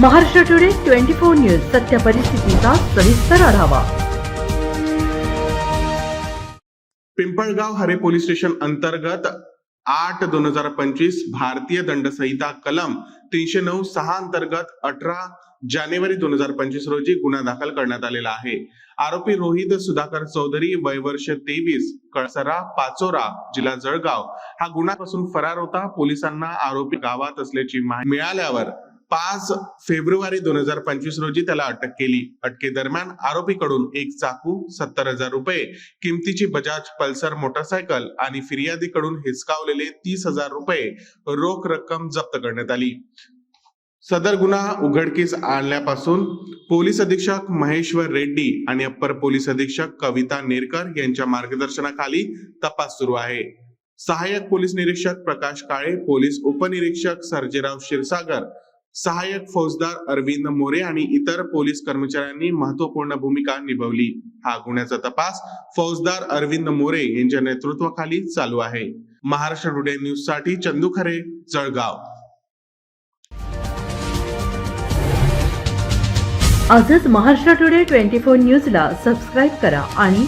Maharashtra today twenty four news सत्य परिस्थितीचा सविस्तर आढावा. पिंपळगाव हरे पोलीस स्टेशन अंतर्गत आठ दोन हजार पंचवीस भारतीय दंड संहिता कलम तीनशे नऊ सहा अंतर्गत अठरा जानेवारी दोन हजार पंचवीस रोजी गुन्हा दाखल करण्यात आलेला आहे. आरोपी रोहित सुधाकर चौधरी वय वर्ष तेवीस कळसरा पाचोरा जिल्हा जळगाव. हा गुन्ह्यापासून फरार होता. पोलिसांना आरोपी गावात असल्याची माहिती मिळाल्यावर पाच फेब्रुवारी दोन हजार पंचवीस रोजी त्याला अटक केली. अटकेदरम्यान आरोपीकडून एक चाकू सत्तर हजार रुपये किमतीची बजाज पल्सर मोटरसायकल आणि फिर्यादीकडून हिसकावलेले तीस हजार रुपये रोख रक्कम जप्त करण्यात आली. सदर गुन्हा उघडकीस आणल्यापासून पोलीस अधीक्षक महेश्वर रेड्डी आणि अप्पर पोलीस अधीक्षक कविता नेरकर यांच्या मार्गदर्शनाखाली तपास सुरू आहे. सहाय्यक पोलीस निरीक्षक प्रकाश काळे पोलीस उपनिरीक्षक सर्जेराव क्षीरसागर सहाय्यक फौजदार अरविंद मोरे आणि इतर पोलीस कर्मचाऱ्यांनी महत्त्वपूर्ण भूमिका निभावली. हा गुन्ह्याचा तपास फौजदार अरविंद मोरे यांच्या नेतृत्वाखाली चालू आहे. महाराष्ट्र टुडे न्यूजसाठी चंदू खरे जळगाव. आजच महाराष्ट्र टुडे ट्वेंटी फोर न्यूजला सबस्क्राईब करा आणि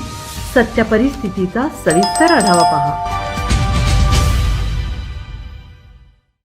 सत्य परिस्थितीचा सविस्तर आढावा पहा.